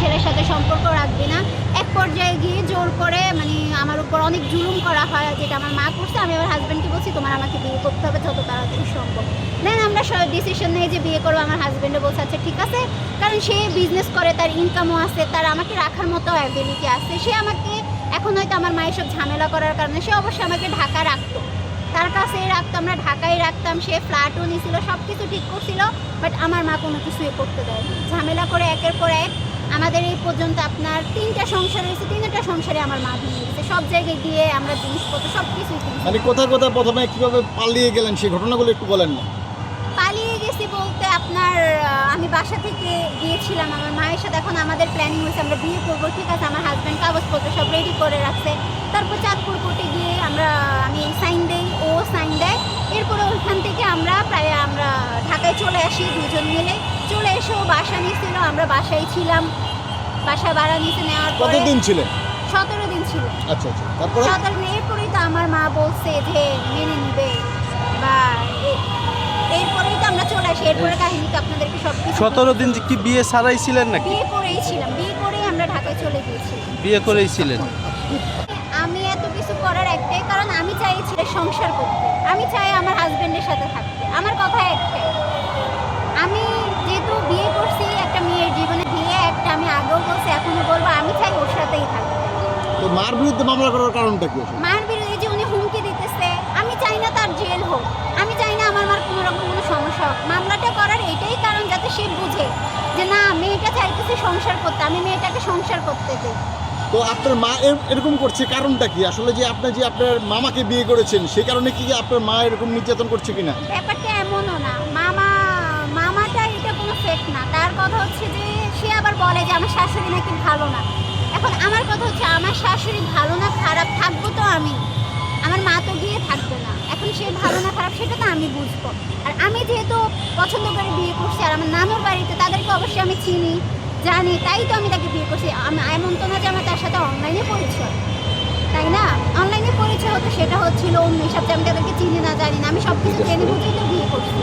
ছেলের সাথে সম্পর্ক রাখবি না। এক পর্যায়ে গিয়ে জোর করে মানে আমার উপর অনেক জুলুম করা হয়, যেটা আমার মা করছে, আমি আমার হাজব্যান্ডকে বলছি, তোমার আমাকে বিয়ে করতে হবে, যত তাড়াতাড়ি সম্ভব। দেন আমরা সব ডিসিশন নিয়ে যে বিয়ে করব, আমার হাজব্যান্ডও বলছে আচ্ছা ঠিক আছে। কারণ সে বিজনেস করে, তার ইনকামও আছে, তার আমাকে রাখার মতো অ্যাবিলিটি আছে। সে আমাকে, এখন হয়তো আমার মায়ের সব ঝামেলা করার কারণে, সে অবশ্যই আমাকে ঢাকা রাখতো। তার কাছেই রাখতো, আমরা ঢাকায় রাখতাম, সে ফ্ল্যাটও নিয়েছিল সব কিছু ঠিক করছিল বাট আমার মা কোনো কিছুই করতে দেয় ঝামেলা করে একের পর এক আমাদের এই পর্যন্ত আপনার তিনটা সংসার হয়েছে তিনটা সংসারে আমার মা ভেঙে গেছে। সব জায়গায় গিয়ে আমরা জিনিসপত্র সব কিছুই মানে কোথায় কোথায় প্রথমে কীভাবে পালিয়ে গেলেন? সেই ঘটনাগুলো একটু বলেন না। পালিয়ে গেছি বলতে আপনার আমি বাসা থেকে গিয়েছিলাম আমার মায়ের সাথে। এখন আমাদের প্ল্যানিং হয়েছে আমরা বিয়ে করব ঠিক আছে? আমার হাজব্যান্ড কাগজপত্র সব রেডি করে রাখছে। তারপর চাঁদপুর কোর্টে গিয়ে আমরা আমি সাইন দেই ও সাইন দেয়। এরপরে ওইখান থেকে আমরা প্রায় আমরা ঢাকায় চলে আসি দুজন মিলে। চলে এসে ও বাসা নিয়েছিল আমরা বাসায় ছিলাম। বাসা ভাড়া নিচে নেওয়ার পরে কতদিন ছিলেন? সতেরো দিন ছিল। আচ্ছা আচ্ছা তারপরে? সতেরো দিন এরপরেই তো আমার মা বলছে যে মেনে নিবে। বা এরপরেই তো আমরা চলে আসি এরপরে কাহিনী তো আপনাদেরকে সব কিছু সতেরো দিন কি বিয়ে ছাড়াই ছিলেন নাকি? বিয়ে করেই ছিলাম বিয়ে করেই আমরা ঢাকায় চলে গিয়েছিলাম বিয়ে করেই ছিলেন? আমি এত কিছু করার একটাই কারণ আমি চাই ছেলে সংসার করতে। আমি চাই আমার হাজবেন্ডের সাথে থাকতে। আমার কথা একটাই। মার বিরুদ্ধে মামলা করার কারণটা কি? মার বিরুদ্ধে যে উনি হুমকি দিতেছে আমি চাই না তার জেল হোক। আমি চাই না আমার মার কোনো রকম কোনো সমস্যা হোক। মামলাটা করার এটাই কারণ যাতে সে বুঝে যে না মেয়েটা চাইতেছে সংসার করতে আমি মেয়েটাকে সংসার করতে দিই তো আপনার মা এর- এরকম করছে কারণটা কি? আসলে যে আপনি যে আপনার মামাকে বিয়ে করেছেন সেই কারণে কি আপনার মা এরকম নির্যাতন করছে কিনা? ব্যাপারটা এমনও না। মামা মামাটা এটা কোনো ফেক না। তার কথা হচ্ছে যে সে আবার বলে যে আমার শাশুড়ি নাকি ভালো না। এখন আমার কথা হচ্ছে, আমার শাশুড়ি ভালো না, খারাপ থাকব তো আমি। আমার মা তো গিয়ে থাকবে না। এখন সে ভালো না, খারাপ, সেটা তো আমি বুঝব। আর আমি যেহেতু পছন্দ করে বিয়ে করছি, আর আমার নানুর বাড়িতে তাদেরকে অবশ্যই আমি চিনি, জানি, তাই তো আমি তাকে বিয়ে করছি। এমন তো না যে আমার তার সাথে অনলাইনে পরিচয়। তাই না? অনলাইনে পরিচয় হতো সেটা হচ্ছিল অন্য হিসাবে আমি তাদেরকে চিনি না, জানি না। আমি সব কিছু জেনে বুঝেই তো বিয়ে করছি।